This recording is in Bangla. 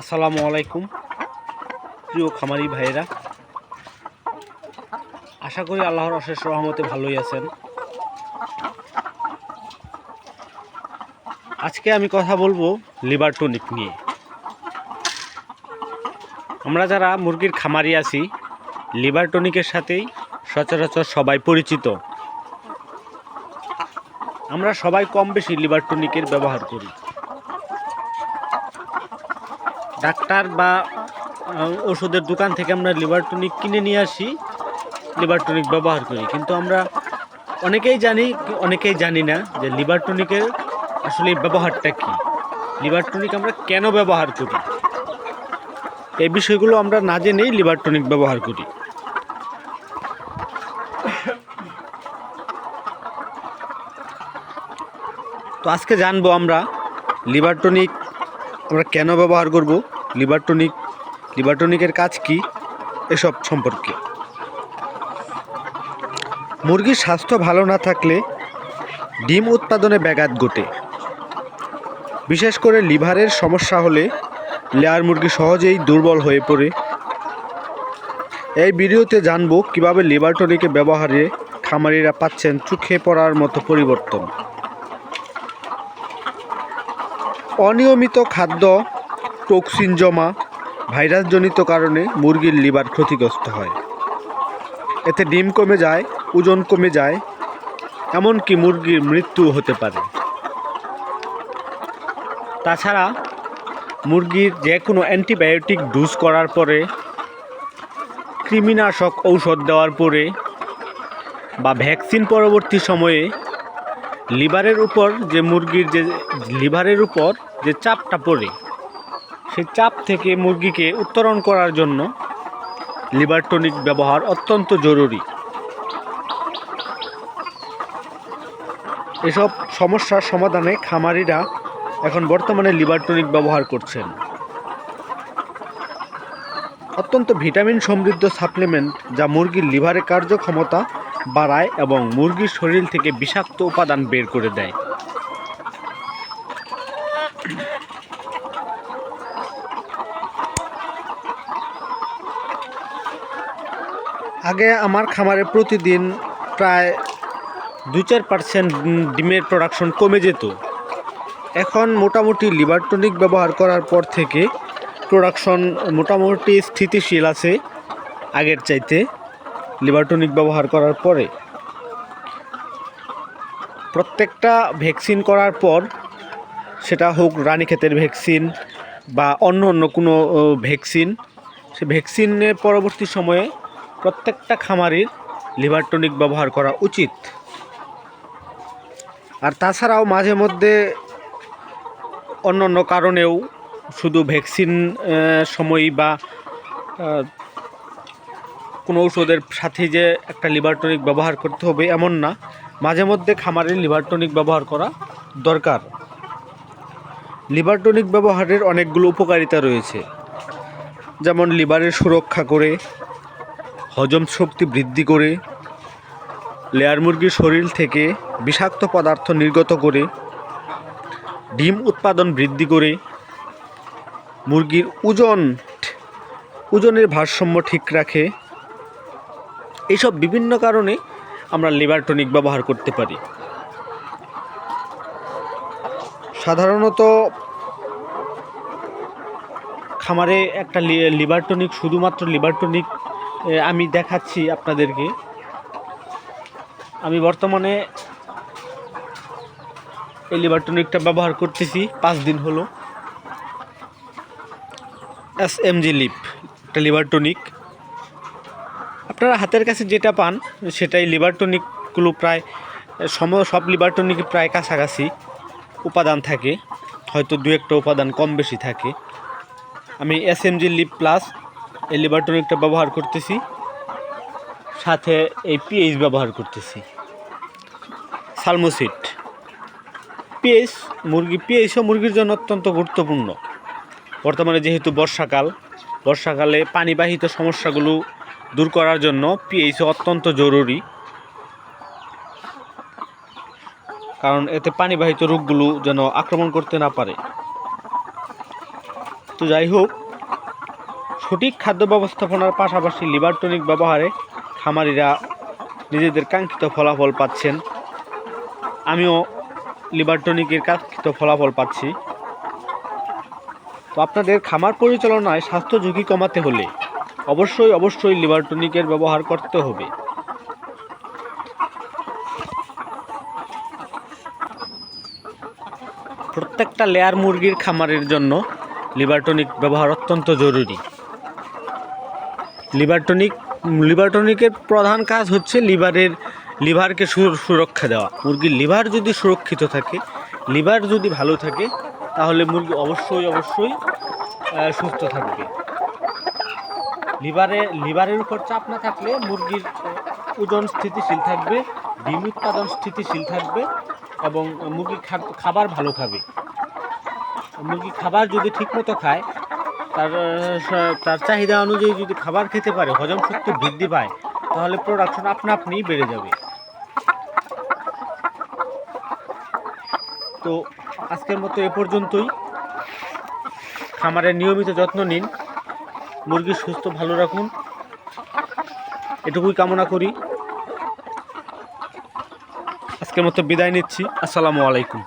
আসসালামু আলাইকুম। প্রিয় খামারি ভাইয়েরা, আশা করি আল্লাহর অশেষ রহমতে ভালোই আছেন। আজকে আমি কথা বলব লিভার টনিক নিয়ে। আমরা যারা মুরগির খামারি আছি, লিভার টনিকের সাথেই সচরাচর সবাই পরিচিত। আমরা সবাই কম বেশি লিভার টনিকের ব্যবহার করি। ডাক্তার বা ওষুধের দোকান থেকে আমরা লিভার টনিক কিনে নিয়ে আসি, লিভার টনিক ব্যবহার করি। কিন্তু আমরা অনেকেই জানি অনেকেই জানি না যে লিভার টনিকের আসলে ব্যবহারটা কী। লিভার টনিক আমরা কেন ব্যবহার করি? এই বিষয়গুলো আমরা না জেনেই লিভার টনিক ব্যবহার করি। তো আজকে জানব আমরা লিভার টনিক আমরা কেন ব্যবহার করব। লিভার টনিক লিভার টনিকের কাজ কি? এসব সম্পর্কে। মুরগির স্বাস্থ্য ভালো না থাকলে ডিম উৎপাদনে ব্যাঘাত ঘটে। বিশেষ করে লিভারের সমস্যা হলে লেয়ার মুরগি সহজেই দুর্বল হয়ে পড়ে। এই ভিডিওতে জানব কীভাবে লিভার টনিকে ব্যবহারে খামারিরা পাচ্ছেন চোখে পড়ার মতো পরিবর্তন। অনিয়মিত খাদ্য টক্সিন জমা ভাইরাসজনিত কারণে মুরগির লিভার ক্ষতিগ্রস্ত হয়। এতে ডিম কমে যায়, ওজন কমে যায়, এমনকি মুরগির মৃত্যু হতে পারে। তাছাড়া মুরগির যে কোনো অ্যান্টিবায়োটিক ডোজ করার পরে কৃমিনাশক ঔষধ দেওয়ার পরে বা ভ্যাকসিন পরবর্তী সময়ে লিভারের উপর যে মুরগির যে লিভারের উপর যে চাপটা পড়ে সেই চাপ থেকে মুরগিকে উত্তরণ করার জন্য লিভার টনিক ব্যবহার অত্যন্ত জরুরি। এসব সমস্যার সমাধানে খামারিরা এখন বর্তমানে লিভার টনিক ব্যবহার করছেন। অত্যন্ত ভিটামিন সমৃদ্ধ সাপ্লিমেন্ট যা মুরগির লিভারের কার্যক্ষমতা বাড়ায় এবং মুরগির শরীর থেকে বিষাক্ত উপাদান বের করে দেয়। আগে আমার খামারে প্রতিদিন প্রায় দু চার পার্সেন্ট ডিমের প্রোডাকশন কমে যেত। এখন মোটামুটি লিভার টনিক ব্যবহার করার পর থেকে প্রোডাকশন মোটামুটি স্থিতিশীল আছে, আগের চাইতে লিভার টনিক ব্যবহার করার পরে। প্রত্যেকটা ভ্যাকসিন করার পর সেটা হোক রানীক্ষেতের ভ্যাকসিন বা অন্য অন্য কোনো ভ্যাকসিন, সে ভ্যাকসিনের পরবর্তী সময়ে প্রত্যেকটা খামারির লিভার টনিক ব্যবহার করা উচিত। আর তাছাড়াও মাঝে মধ্যে অন্য অন্য কারণেও শুধু ভ্যাকসিন সময় বা কোনো ঔষধের সাথে যে একটা লিভার টনিক ব্যবহার করতে হবে এমন না। মাঝে মধ্যে খামারে লিভার টনিক ব্যবহার করা দরকার। লিভার টনিক ব্যবহারের অনেকগুলো উপকারিতা রয়েছে। যেমন লিভারের সুরক্ষা করে হজম শক্তি বৃদ্ধি করে, লেয়ার মুরগির শরীর থেকে বিষাক্ত পদার্থ নির্গত করে, ডিম উৎপাদন বৃদ্ধি করে, মুরগির ওজন ওজনের ভারসাম্য ঠিক রাখে। এইসব বিভিন্ন কারণে আমরা লিভার টনিক ব্যবহার করতে পারি। সাধারণত খামারে একটা লিভার টনিক, শুধুমাত্র লিভার টনিক আমি দেখাচ্ছি আপনাদেরকে। আমি বর্তমানে এই টনিকটা ব্যবহার করতেছি, পাঁচ দিন হলো। এস এম জি লিপ, একটা লিভার টনিক আপনারা হাতের কাছে যেটা পান, সেটাই লিভার টনিকগুলো প্রায়, সম, সব লিভার টনিক প্রায় কাছাকাছি উপাদান থাকে। হয়তো দু একটা উপাদান কম বেশি থাকে। আমি S M G lip plus এই ব্যবহার করতেছি। সাথে এই পিএইচ ব্যবহার করতেছি। সালমোসিট পিএইচ মুরগি পিএইচও মুরগির জন্য অত্যন্ত গুরুত্বপূর্ণ। বর্তমানে যেহেতু বর্ষাকাল, বর্ষাকালে পানিবাহিত সমস্যাগুলো দূর করার জন্য পিএইচ অত্যন্ত জরুরি। কারণ এতে পানিবাহিত রোগগুলো যেন আক্রমণ করতে না পারে। তো যাই হোক সঠিক খাদ্য ব্যবস্থাপনার পাশাপাশি লিভার টনিক ব্যবহারে খামারিরা নিজেদের কাঙ্ক্ষিত ফলাফল পাচ্ছেন। আমিও লিভার টনিকের কাঙ্ক্ষিত ফলাফল পাচ্ছি। তো আপনাদের খামার পরিচালনায় স্বাস্থ্য ঝুঁকি কমাতে হলে অবশ্যই অবশ্যই লিভার টনিকের ব্যবহার করতে হবে। প্রত্যেকটা লেয়ার মুরগির খামারের জন্য লিভার টনিক ব্যবহার অত্যন্ত জরুরি। লিভার টনিক লিভার টনিকের প্রধান কাজ হচ্ছে লিভারের, লিভারকে সুরক্ষা দেওয়া। মুরগির লিভার যদি সুরক্ষিত থাকে, লিভার যদি ভালো থাকে, তাহলে মুরগি অবশ্যই অবশ্যই সুস্থ থাকবে। লিভারে, লিভারের উপর চাপ না থাকলে মুরগির ওজন স্থিতিশীল থাকবে, ডিম উৎপাদন স্থিতিশীল থাকবে এবং মুরগি খাবার ভালো খাবে। মুরগি খাবার যদি ঠিকমতো খায় তার তার চাহিদা অনুযায়ী যদি খাবার খেতে পারে, হজম শক্তি বৃদ্ধি পায়, তাহলে প্রোডাকশন আপনা আপনিই বেড়ে যাবে। তো আজকের মতো এ পর্যন্তই। খামারের নিয়মিত যত্ন নিন। মুরগি সুস্থ, ভালো রাখুন। এটুকুই কামনা করি। আজকের মতো বিদায় নিচ্ছি। আসসালামু আলাইকুম।